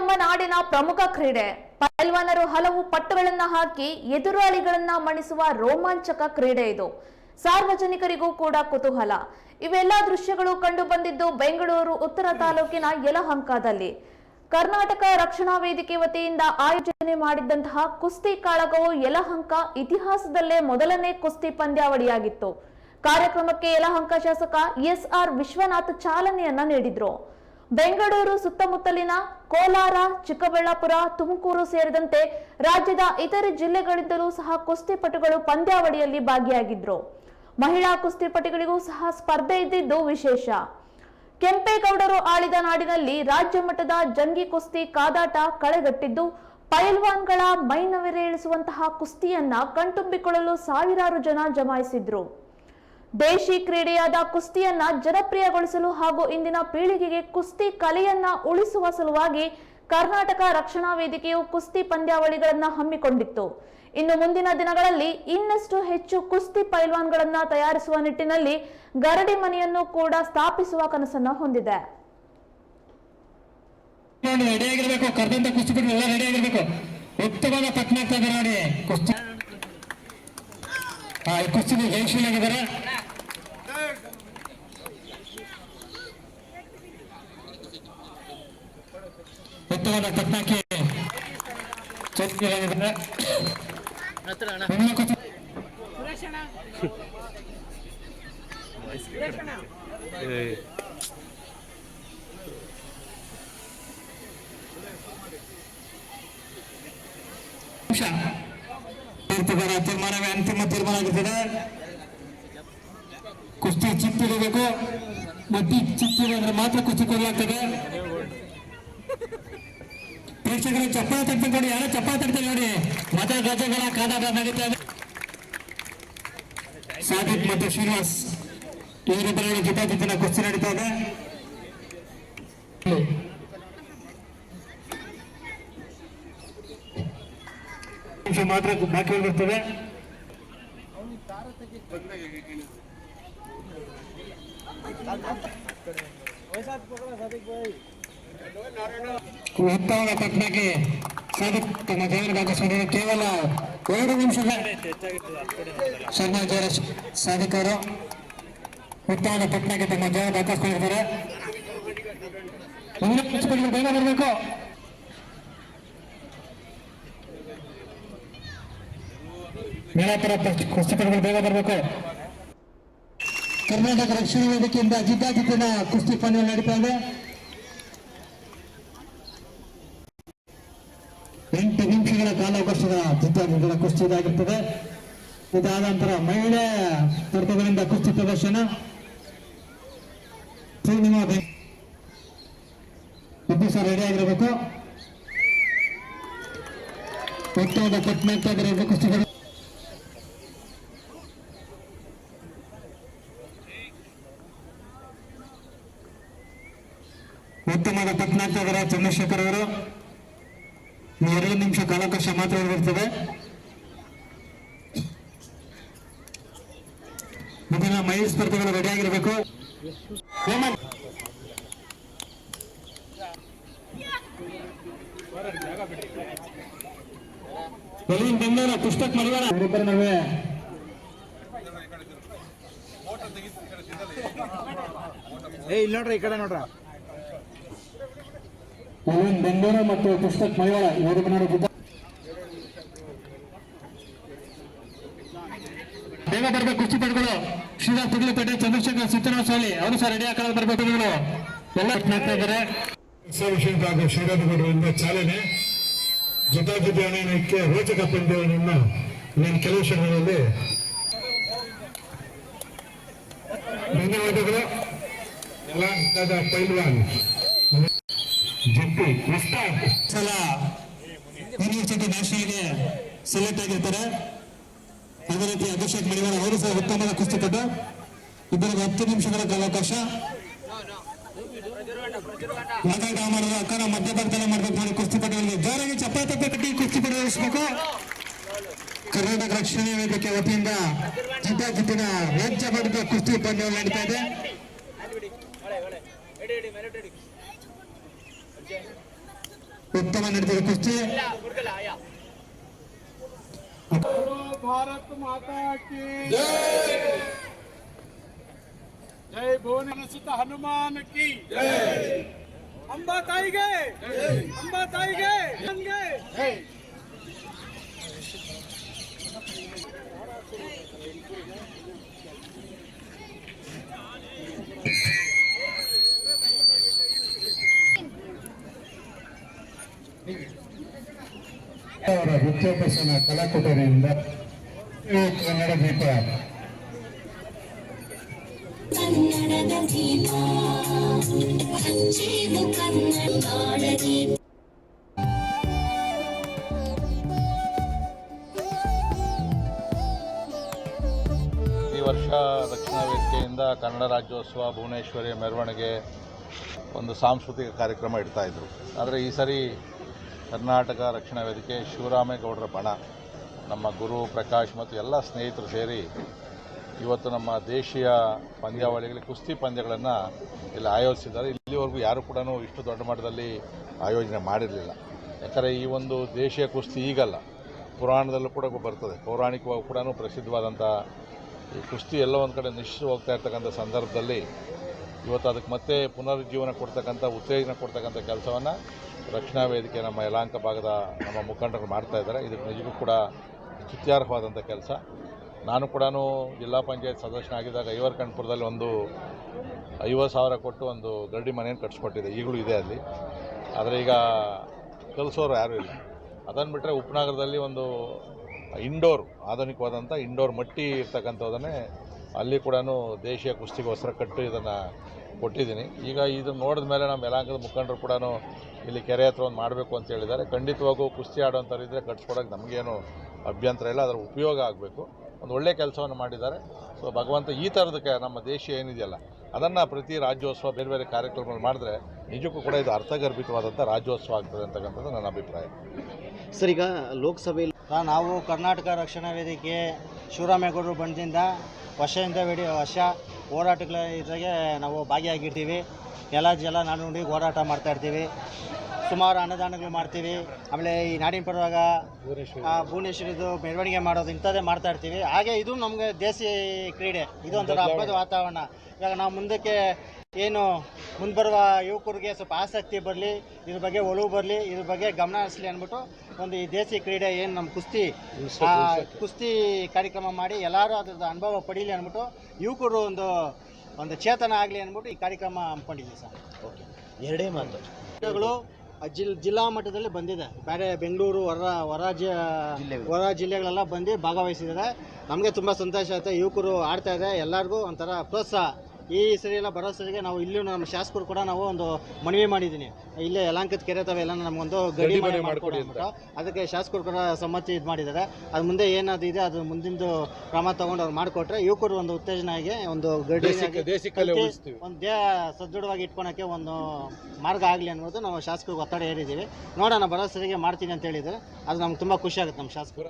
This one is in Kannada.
ನಮ್ಮ ನಾಡಿನ ಪ್ರಮುಖ ಕ್ರೀಡೆ. ಪೈಲ್ವಾನರು ಹಲವು ಪಟ್ಟುಗಳನ್ನ ಹಾಕಿ ಎದುರಾಳಿಗಳನ್ನ ಮಣಿಸುವ ರೋಮಾಂಚಕ ಕ್ರೀಡೆ ಇದು. ಸಾರ್ವಜನಿಕರಿಗೂ ಕೂಡ ಕುತೂಹಲ. ಇವೆಲ್ಲ ದೃಶ್ಯಗಳು ಕಂಡು ಬಂದಿದ್ದು ಬೆಂಗಳೂರು, ಉತ್ತರ ತಾಲೂಕಿನ ಯಲಹಂಕದಲ್ಲಿ. ಕರ್ನಾಟಕ ರಕ್ಷಣಾ ವೇದಿಕೆ ವತಿಯಿಂದ ಆಯೋಜನೆ ಮಾಡಿದ್ದಂತಹ ಕುಸ್ತಿ ಕಾಳಗವು ಯಲಹಂಕ ಇತಿಹಾಸದಲ್ಲೇ ಮೊದಲನೇ ಕುಸ್ತಿ ಪಂದ್ಯಾವಳಿಯಾಗಿತ್ತು. ಕಾರ್ಯಕ್ರಮಕ್ಕೆ ಯಲಹಂಕ ಶಾಸಕ ಎಸ್ ಆರ್ ವಿಶ್ವನಾಥ್ ಚಾಲನೆಯನ್ನ ನೀಡಿದ್ರು. ಬೆಂಗಳೂರು ಸುತ್ತಮುತ್ತಲಿನ ಕೋಲಾರ, ಚಿಕ್ಕಬಳ್ಳಾಪುರ, ತುಮಕೂರು ಸೇರಿದಂತೆ ರಾಜ್ಯದ ಇತರೆ ಜಿಲ್ಲೆಗಳಿಂದಲೂ ಸಹ ಕುಸ್ತಿಪಟುಗಳು ಪಂದ್ಯಾವಳಿಯಲ್ಲಿ ಭಾಗಿಯಾಗಿದ್ರು. ಮಹಿಳಾ ಕುಸ್ತಿಪಟುಗಳಿಗೂ ಸಹ ಸ್ಪರ್ಧೆ ಇದ್ದಿದ್ದು ವಿಶೇಷ. ಕೆಂಪೇಗೌಡರು ಆಳಿದ ನಾಡಿನಲ್ಲಿ ರಾಜ್ಯ ಮಟ್ಟದ ಜಂಗಿ ಕುಸ್ತಿ ಕಾದಾಟ ಕಳೆಗಟ್ಟಿದ್ದು, ಪೈಲ್ವಾನ್ಗಳ ಮೈನವಿರೇಳಿಸುವಂತಹ ಕುಸ್ತಿಯನ್ನ ಕಣ್ತುಂಬಿಕೊಳ್ಳಲು ಸಾವಿರಾರು ಜನ ಜಮಾಯಿಸಿದ್ರು. ದೇಶಿ ಕ್ರೀಡೆಯಾದ ಕುಸ್ತಿಯನ್ನ ಜನಪ್ರಿಯಗೊಳಿಸಲು ಹಾಗೂ ಇಂದಿನ ಪೀಳಿಗೆಗೆ ಕುಸ್ತಿ ಕಲೆಯನ್ನ ಉಳಿಸುವ ಸಲುವಾಗಿ ಕರ್ನಾಟಕ ರಕ್ಷಣಾ ವೇದಿಕೆಯು ಕುಸ್ತಿ ಪಂದ್ಯಾವಳಿಗಳನ್ನ ಹಮ್ಮಿಕೊಂಡಿತ್ತು. ಇನ್ನು ಮುಂದಿನ ದಿನಗಳಲ್ಲಿ ಇನ್ನಷ್ಟು ಹೆಚ್ಚು ಕುಸ್ತಿ ಪೈಲ್ವಾನ್ಗಳನ್ನ ತಯಾರಿಸುವ ನಿಟ್ಟಿನಲ್ಲಿ ಗರಡಿ ಮನೆಯನ್ನು ಕೂಡ ಸ್ಥಾಪಿಸುವ ಕನಸನ್ನ ಹೊಂದಿದೆ. ನೋಡಿ. ರೆಡಿಯಾಗಿರ್ಬೇಕು ಕರೆದಂತ ಕುಸ್ತಿಪಟು ಎಲ್ಲ ರೆಡಿಯಾಗಿರ್ಬೇಕು ಉತ್ತಮವಾದ ಪಟ್ನ ಆಗ್ತಾ ಇದ್ದಾರೆ ನೋಡಿ ಕುಸ್ತಿ ಆ, ಈ ಕುಸ್ತಿ ನಿಮಿಷ ತೀರ್ಪುಗಾರ ತೀರ್ಮಾನವೇ ಅಂತಿಮ ತೀರ್ಮಾನ ಆಗಿರ್ತದೆ ಕುಸ್ತಿ ಚಿಪ್ಪಿಡಬೇಕು. ಬಡ್ಡಿ ಚಿಪ್ಪಿದೆ ಅಂದ್ರೆ ಮಾತ್ರ ಕುಸ್ತಿ ಕೊಡಲಾಗ್ತದೆ ಪ್ರೇಕ್ಷಕರು ಚಪ್ಪಾಳೆ ತಟ್ತೀನಿ ನೋಡಿ ಯಾರೋ ಚಪ್ಪಾಳೆ ತಟ್ತೀನಿ ನೋಡಿ. ಮತ ಗಜಗಳ ಕಾದಾಟ ನಡೀತಾ ಇದೆ. ಸಾದಿಕ್ ಮತ್ತು ಶ್ರೀನಿವಾಸ್ ಇವರಿಬ್ಬರ ಜಿತಾಜಿತಿನ ಕುಸ್ತಿ ನಡೀತಾ ಇದೆ. ಮಾತ್ರ ಬಾಕಿ ಉಳಿದಿರ್ತದೆ. ಉತ್ತಮವಾದ ಪಟ್ಟಣಕ್ಕೆ ತಮ್ಮ ದೇವರ ಭಾಗಸ್ವಾಮ್ಯ ಕೇವಲ ಎರಡು ನಿಮಿಷಗಳ ಸಣ್ಣ ಸಾಧಕರು. ಉತ್ತಮವಾದ ಪಟ್ಟಣಕ್ಕೆ ತಮ್ಮ ಮುಂದಿನ ಕುಸ್ತಿಪಟುಗಳು ಬೇಗ ಬರಬೇಕು. ಮೇಳಾಪುರ ಕುಸ್ತಿಪಟುಗಳು ಬೇಗ ಬರಬೇಕು. ಕರ್ನಾಟಕ ರಕ್ಷಣಾ ವೇದಿಕೆಯಿಂದ ಜಿದ್ದಾಜಿದ್ದಿನ ಕುಸ್ತಿ ಪಂದ್ಯ ನಡೀತಾ ಇದೆ. ಎಂಟು ನಿಮಿಷಗಳ ಕಾಲಾವಕಾಶದ ಜಿದ್ದಾಜಿದ್ದಿನ ಕುಸ್ತಿ ಇದಾಗಿರ್ತದೆ. ಇದಾದ ನಂತರ ಮಹಿಳೆ ಸ್ಪರ್ಧೆಗಳಿಂದ ಕುಸ್ತಿ ಪ್ರದರ್ಶನ. ಶ್ರೀನಿವಾಸ ಸಹ ರೆಡಿ ಆಗಿರಬೇಕು. ಉತ್ತಮದ ಕಟ್ನಾಗ್ತಾ ಕುಸ್ತಿಗಳು ಉತ್ತಮವಾದ ಪಟ್ನಾಗ್ತದರ ಚಂದ್ರಶೇಖರ್ ಅವರು. ಎರಡು ನಿಮಿಷ ಕಾಲಾವಕಾಶ ಮಾತ್ರ ಇರ್ತದೆ. ಮುಂದಿನ ಮಹಿಳಾ ಸ್ಪರ್ಧೆಗಳು ರೆಡಿ ಆಗಿರಬೇಕು. ಬಲೂನ್ ಬಂದಾರ ಪುಸ್ತಕ ಮಡಿವಾಳ? ಇವರಿಬ್ಬರ ನಡುವೆ ಏ ಇಲ್ಲ ನೋಡ್ರಿ ಈ ಕಡೆ ನೋಡ್ರ. ಬಲೂನ್ ಬೆಂಗಳೂರು ಮತ್ತು ಪುಸ್ತಕ್ ಮಯೋಳ ಇವರು ಮಾಡಿದ್ದ. ಬೇಗ ಬರ್ಬೇಕು ಕುಸ್ತಿಪಟುಗಳು ಶ್ರೀರಾಮ್ ತುಗಿಲಪೇಟೆ ಚಂದ್ರಶೇಖರ್ ಸಿದ್ದರಾಮ ಸ್ವಾಮಿ ಅವರು ಸಹ ರೆಡಿ ಹಾಕೊಳ್ಳೋದು ಬರಬೇಕು ಎಲ್ಲ ಇದ್ದಾರೆ. ವಿಷಯದ ಹಾಗೂ ಶ್ರೀರಾಮಗೌಡರಿಂದ ಚಾಲನೆ. ಜೊತೆಜೊತೆ ಅಣಿಯಕ್ಕೆ ರೋಚಕ ಪಂದ್ಯವನ್ನು ನಾನು ಕೆಲವು ಕ್ಷಣಗಳಲ್ಲಿ. ಧನ್ಯವಾದಗಳು. ಎಲ್ಲ ಪೈಲ್ವಾನ್. ಉಸ್ತಾದ್ ಸಲ ಯೂನಿವರ್ಸಿಟಿ ನ್ಯಾಷನಲ್ಗೆ ಸೆಲೆಕ್ಟ್ ಆಗಿರ್ತಾರೆ. ಅದೇ ರೀತಿ ಅಭಿಷೇಕ್ ಮಡಿವಾಳ ಅವರು ಸಹ ಉತ್ತಮದ ಕುಸ್ತಿಪಟ್ಟು ಇಬ್ಬರಿಗೆ ಹತ್ತು ನಿಮಿಷಗಳ ಕಾಲಾವಕಾಶ. ಮಾಡಿದ್ರೆ ಅಕ್ಕನ ಮಧ್ಯಭಾಗದಲ್ಲಿ ಮಾಡಬೇಕು ಮಾಡಿ ಕುಸ್ತಿಪಟುಗಳಿಗೆ ಜೋರಾಗಿ ಚಪ್ಪಾಳೆ ಕಟ್ಟಿ ಕುಸ್ತಿ ನಡೆಸಬೇಕು ಕರ್ನಾಟಕ ರಕ್ಷಣಾ ವೇದಿಕೆ ವತಿಯಿಂದ ಜಿದ್ದಾಜಿದ್ದಿನ ರಾಜ್ಯ ಮಟ್ಟದ ಕುಸ್ತಿ ಪಂದ್ಯಗಳು ನಡೀತಾ ಇದೆ. ಉತ್ತಮ ನಡೆದಿದೆ ಕುಸ್ತಿ ಭಾರತ್ ಮಾತಾ ಕಿ ಜೈ ಭುವನ ಸುತ ಹನುಮಾನ್ ಕಿ ಅಂಬಾ ತಾಯಿಗೆ ಅಂಬಾ ತಾಯಿಗೆ ನನ್ಗೆ ವಿದ್ಯಾಭ್ಯಾಸನ ಕಲಾಕುಟರಿಯಿಂದ ಕನ್ನಡ ದೀಪ. ಕನ್ನಡದ ದೀಪ ಕನ್ನಡ ವರ್ಷ ದಕ್ಷಿಣ ವೇದಿಕೆಯಿಂದ ಕನ್ನಡ ರಾಜ್ಯೋತ್ಸವ ಭುವನೇಶ್ವರಿಯ ಮೆರವಣಿಗೆ ಒಂದು ಸಾಂಸ್ಕೃತಿಕ ಕಾರ್ಯಕ್ರಮ ಇಡ್ತಾ ಇದ್ರು. ಆದರೆ ಈ ಸರಿ ಕರ್ನಾಟಕ ರಕ್ಷಣಾ ವೇದಿಕೆ ಶಿವರಾಮೇಗೌಡರ ಬಣ. ನಮ್ಮ ಗುರು ಪ್ರಕಾಶ್ ಮತ್ತು ಎಲ್ಲ ಸ್ನೇಹಿತರು ಸೇರಿ ಇವತ್ತು ನಮ್ಮ ದೇಶೀಯ ಪಂದ್ಯಾವಳಿಗಳಲ್ಲಿ ಕುಸ್ತಿ ಪಂದ್ಯಗಳನ್ನು ಇಲ್ಲಿ ಆಯೋಜಿಸಿದ್ದಾರೆ. ಇಲ್ಲಿವರೆಗೂ ಯಾರು ಕೂಡ ಇಷ್ಟು ದೊಡ್ಡ ಮಟ್ಟದಲ್ಲಿ ಆಯೋಜನೆ ಮಾಡಿರಲಿಲ್ಲ. ಯಾಕಂದರೆ ಈ ಒಂದು ದೇಶೀಯ ಕುಸ್ತಿ ಈಗಲ್ಲ. ಪುರಾಣದಲ್ಲೂ ಕೂಡ ಬರ್ತದೆ. ಪೌರಾಣಿಕವಾಗಿ ಕೂಡ ಪ್ರಸಿದ್ಧವಾದಂಥ ಈ ಕುಸ್ತಿ ಎಲ್ಲ ಒಂದು ಕಡೆ ನಿಶ್ಚಿತ ಹೋಗ್ತಾ ಇರ್ತಕ್ಕಂಥ ಸಂದರ್ಭದಲ್ಲಿ ಇವತ್ತು ಅದಕ್ಕೆ ಮತ್ತೆ ಪುನರುಜ್ಜೀವನ ಕೊಡ್ತಕ್ಕಂಥ, ಉತ್ತೇಜನ ಕೊಡ್ತಕ್ಕಂಥ ಕೆಲಸವನ್ನು ರಕ್ಷಣಾ ವೇದಿಕೆ ನಮ್ಮ ಯಲಾಂಕ ಭಾಗದ ನಮ್ಮ ಮುಖಂಡರು ಮಾಡ್ತಾ ಇದ್ದಾರೆ. ಇದಕ್ಕೆ ನಿಜಕ್ಕೂ ಕೂಡ ಸ್ತುತ್ಯಾರ್ಹವಾದಂಥ ಕೆಲಸ. ನಾನು ಕೂಡ ಜಿಲ್ಲಾ ಪಂಚಾಯತ್ ಸದಸ್ಯನಾಗಿದ್ದಾಗ ಐವರ್ ಕಣ್ಪುರದಲ್ಲಿ ಒಂದು ಐವತ್ತು ಸಾವಿರ ಕೊಟ್ಟು ಒಂದು ಗರಡಿ ಮನೆಯನ್ನು ಕಟ್ಸ್ಕೊಟ್ಟಿದೆ ಈಗಲೂ ಇದೆ ಅಲ್ಲಿ. ಆದರೆ ಈಗ ಕಲಿಸೋರು ಯಾರೂ ಇಲ್ಲ. ಅದನ್ನು ಬಿಟ್ಟರೆ ಉಪನಗರದಲ್ಲಿ ಒಂದು ಇಂಡೋರ್ ಆಧುನಿಕವಾದಂಥ ಇಂಡೋರ್ ಮಟ್ಟಿ ಇರ್ತಕ್ಕಂಥದ್ದನ್ನೇ ಅಲ್ಲಿ ಕೂಡ ದೇಶೀಯ ಕುಸ್ತಿಗೋಸ್ಕರ ಕಟ್ಟು ಇದನ್ನು ಕೊಟ್ಟಿದ್ದೀನಿ. ಈಗ ಇದನ್ನು ನೋಡಿದ ಮೇಲೆ ನಮ್ಮ ಯಲಾಂಕದ ಮುಖಂಡರು ಕೂಡ ಇಲ್ಲಿ ಕೆರೆ ಹತ್ರ ಒಂದು ಮಾಡಬೇಕು ಅಂತ ಹೇಳಿದ್ದಾರೆ. ಖಂಡಿತವಾಗೂ ಕುಸ್ತಿ ಆಡೋಂಥವ್ರು ಇದ್ದರೆ ಕಟ್ಸ್ಕೊಡೋಕೆ ನಮಗೇನು ಅಭ್ಯಂತರ ಇಲ್ಲ ಅದರ ಉಪಯೋಗ ಆಗಬೇಕು. ಒಂದು ಒಳ್ಳೆಯ ಕೆಲಸವನ್ನು ಮಾಡಿದ್ದಾರೆ. ಸೊ ಭಗವಂತ ಈ ಥರದಕ್ಕೆ ನಮ್ಮ ದೇಶ ಏನಿದೆಯಲ್ಲ ಅದನ್ನು ಪ್ರತಿ ರಾಜ್ಯೋತ್ಸವ ಬೇರೆ ಬೇರೆ ಕಾರ್ಯಕ್ರಮಗಳು ಮಾಡಿದ್ರೆ ನಿಜಕ್ಕೂ ಕೂಡ ಇದು ಅರ್ಥಗರ್ಭಿತವಾದಂಥ ರಾಜ್ಯೋತ್ಸವ ಆಗ್ತದೆ ಅಂತಕ್ಕಂಥದ್ದು ನನ್ನ ಅಭಿಪ್ರಾಯ. ಸರ್ ಈಗ ಲೋಕಸಭೆಯಲ್ಲಿ ನಾವು ಕರ್ನಾಟಕ ರಕ್ಷಣಾ ವೇದಿಕೆ ಶಿವರಾಮೇಗೌಡರು ಬಣದಿಂದ ವರ್ಷದಿಂದ ಬಿಡಿ ವರ್ಷ ಹೋರಾಟಗಳ ಇದ್ರಾಗೆ ನಾವು ಭಾಗಿಯಾಗಿರ್ತೀವಿ. ಎಲ್ಲ ಜಲ ನಾಡು ನೋಡಿ ಹೋರಾಟ ಮಾಡ್ತಾ ಇರ್ತೀವಿ. ಸುಮಾರು ಅನ್ನದಾನಗಳು ಮಾಡ್ತೀವಿ. ಆಮೇಲೆ ಈ ನಾಡಿನ ಪರವಾಗ ಆ, ಭುವನೇಶ್ವರಿದು ಮೆರವಣಿಗೆ ಮಾಡೋದು ಇಂಥದ್ದೇ ಮಾಡ್ತಾ ಇರ್ತೀವಿ. ಹಾಗೆ ಇದು ನಮಗೆ ದೇಸಿ ಕ್ರೀಡೆ. ಇದು ಒಂಥರ ಹಬ್ಬದ ವಾತಾವರಣ. ಇವಾಗ ನಾವು ಮುಂದಕ್ಕೆ ಏನು ಮುಂಬರುವ ಯುವಕರಿಗೆ ಸ್ವಲ್ಪ ಆಸಕ್ತಿ ಬರಲಿ ಇದ್ರ ಬಗ್ಗೆ ಒಲವು ಬರಲಿ ಇದ್ರ ಬಗ್ಗೆ ಗಮನ ಹರಿಸಲಿ ಅಂದ್ಬಿಟ್ಟು ಒಂದು ಈ ದೇಸಿ ಕ್ರೀಡೆ ಏನು ನಮ್ಮ ಕುಸ್ತಿ ಆ, ಕುಸ್ತಿ ಕಾರ್ಯಕ್ರಮ ಮಾಡಿ ಎಲ್ಲರೂ ಅದ್ರದ್ದು ಅನುಭವ ಪಡೀಲಿ ಅಂದ್ಬಿಟ್ಟು ಯುವಕರು ಒಂದು ಒಂದು ಚೇತನ ಆಗಲಿ ಅಂದ್ಬಿಟ್ಟು ಈ ಕಾರ್ಯಕ್ರಮ ಹಮ್ಮಿಕೊಂಡಿದ್ದೀವಿ ಸರ್. ಓಕೆ. ಎರಡೇ ಮಾತು. ಕ್ರೀಡೆಗಳು ಜಿಲ್ ಜಿಲ್ಲಾ ಮಟ್ಟದಲ್ಲಿ ಬಂದಿದೆ. ಬೇರೆ ಬೆಂಗಳೂರು ಹೊರ ಹೊರ ಜ ಹೊರ ಜಿಲ್ಲೆಗಳೆಲ್ಲ ಬಂದು ಭಾಗವಹಿಸಿದ್ದಾರೆ. ನಮಗೆ ತುಂಬ ಸಂತೋಷ ಆಯ್ತು. ಯುವಕರು ಆಡ್ತಾ ಇದೆ ಎಲ್ಲರಿಗೂ ಒಂಥರ ಪ್ರೋತ್ಸಾಹ. ಈ ಸರಿ ಎಲ್ಲ ಬರೋ ಸರಿಗೆ ನಾವು ಇಲ್ಲೂ ನಮ್ಮ ಶಾಸಕರು ಕೂಡ ನಾವು ಒಂದು ಮನವಿ ಮಾಡಿದ್ದೀನಿ. ಇಲ್ಲೇ ಯಲಾಂಕದ ಕೆರೆ ತವೆ ಎಲ್ಲ ನಮಗೊಂದು ಗಡಿ ಮನೆ ಮಾಡಿಕೊಡಿ ಅಂತ. ಅದಕ್ಕೆ ಶಾಸಕರು ಕೂಡ ಸಮ್ಮತಿ ಇದು ಮಾಡಿದ್ದಾರೆ. ಅದು ಮುಂದೆ ಏನಾದ್ರು ಇದೆ ಅದು ಮುಂದಿಂದು ಕ್ರಮ ತಗೊಂಡು ಅವ್ರು ಮಾಡಿಕೊಟ್ರೆ ಯುವಕರು ಒಂದು ಉತ್ತೇಜನ ಆಗಿ ಒಂದು ಗಡಿ ಒಂದು ದೇಹ ಸದೃಢವಾಗಿ ಇಟ್ಕೊಳಕ್ಕೆ ಒಂದು ಮಾರ್ಗ ಆಗಲಿ ಅನ್ನೋದು ನಾವು ಶಾಸಕರಿಗೆ ಒತ್ತಡ ಏರಿದ್ದೀವಿ ನೋಡೋಣ ಬರೋ ಸರಿಗೆ ಮಾಡ್ತೀನಿ ಅಂತ ಹೇಳಿದರೆ. ಅದು ನಮ್ಗೆ ತುಂಬ ಖುಷಿ ಆಗುತ್ತೆ ನಮ್ಮ ಶಾಸಕರು.